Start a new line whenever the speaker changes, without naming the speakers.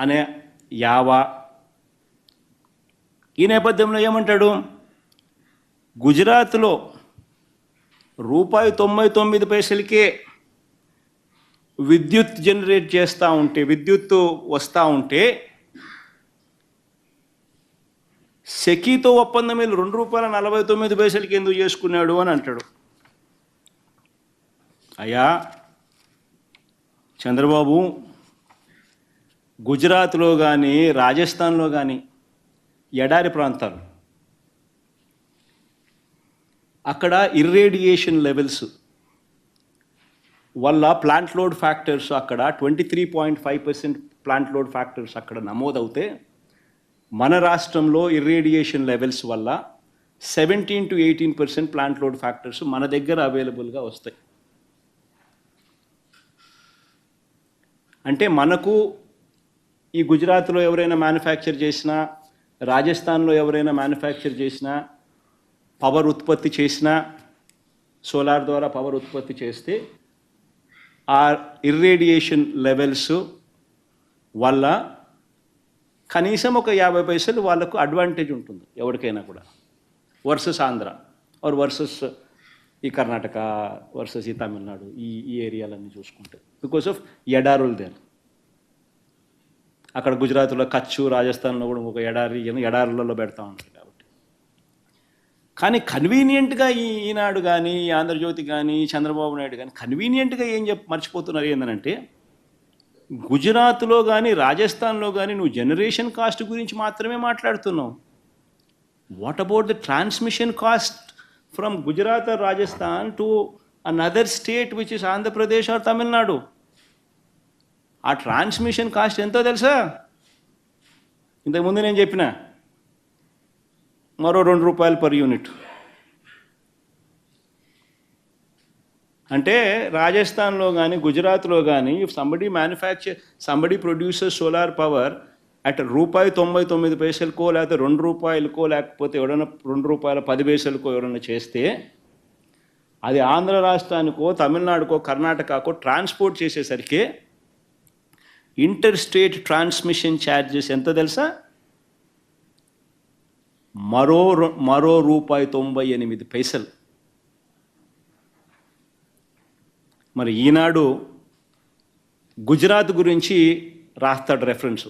అనే యావా. ఈ నేపథ్యంలో ఏమంటాడు? గుజరాత్లో రూపాయి తొంభై తొమ్మిది పైసలకే విద్యుత్ జనరేట్ చేస్తూ ఉంటే విద్యుత్ వస్తూ ఉంటే సెకీతో ఒప్పందం మీద రెండు రూపాయల నలభై తొమ్మిది పైసలకి ఎందుకు చేసుకున్నాడు అని అంటాడు. అయ్యా చంద్రబాబు గుజరాత్లో కానీ రాజస్థాన్లో కానీ ఎడారి ప్రాంతాలు. అక్కడ ఇర్రేడియేషన్ లెవెల్స్ వల్ల ప్లాంట్ లోడ్ ఫ్యాక్టర్స్ అక్కడ twenty three point five percent plant load factors అక్కడ నమోదవుతే మన రాష్ట్రంలో ఇర్రేడియేషన్ లెవెల్స్ వల్ల seventeen to eighteen percent plant load factors మన దగ్గర అవైలబుల్గా వస్తాయి. అంటే మనకు ఈ గుజరాత్లో ఎవరైనా మ్యానుఫ్యాక్చర్ చేసినా రాజస్థాన్లో ఎవరైనా మ్యానుఫ్యాక్చర్ చేసినా పవర్ ఉత్పత్తి చేసినా సోలార్ ద్వారా పవర్ ఉత్పత్తి చేస్తే ఆ ఇర్రేడియేషన్ లెవెల్స్ వల్ల కనీసం ఒక యాభై పైసలు వాళ్ళకు అడ్వాంటేజ్ ఉంటుంది ఎవరికైనా కూడా. వర్సెస్ ఆంధ్ర ఆర్ వర్సెస్ ఈ కర్ణాటక వర్సెస్ ఈ తమిళనాడు ఈ ఈ ఏరియాలన్నీ చూసుకుంటే. బికాస్ ఆఫ్ ఎడారుల దేర్ అక్కడ గుజరాత్లో కచ్చు రాజస్థాన్లో కూడా ఒక ఎడారి ఎడారులలో పెడతా ఉంటారు కాబట్టి. కానీ కన్వీనియంట్గా ఈ ఈనాడు కానీ ఈ ఆంధ్రజ్యోతి కానీ చంద్రబాబు నాయుడు కానీ కన్వీనియంట్గా ఏం చెప్ మర్చిపోతున్నారు ఏంటంటే గుజరాత్లో కానీ రాజస్థాన్లో కానీ నువ్వు జనరేషన్ కాస్ట్ గురించి మాత్రమే మాట్లాడుతున్నావు. What about the transmission cost from Gujarat or Rajasthan to another state which is Andhra Pradesh or Tamil Nadu ఆ ట్రాన్స్మిషన్ కాస్ట్ ఎంతో తెలుసా? ఇంతకుముందు నేను చెప్పిన మరో రెండు రూపాయలు పర్ యూనిట్. అంటే రాజస్థాన్లో కానీ గుజరాత్లో కానీ somebody manufacture somebody producer solar power at రూపాయి తొంభై తొమ్మిది పైసలకో లేకపోతే రెండు రూపాయలకో లేకపోతే ఎవరైనా రెండు రూపాయల పది పైసలకో ఎవరైనా చేస్తే అది ఆంధ్ర రాష్ట్రానికో తమిళనాడుకో కర్ణాటకకో ట్రాన్స్పోర్ట్ చేసేసరికి ఇంటర్ స్టేట్ ట్రాన్స్మిషన్ ఛార్జెస్ ఎంత తెలుసా? మరో రు- మరో రూపాయి తొంభై ఎనిమిది పైసలు. మరి ఈనాడు గుజరాత్ గురించి రాస్తాడు రెఫరెన్స్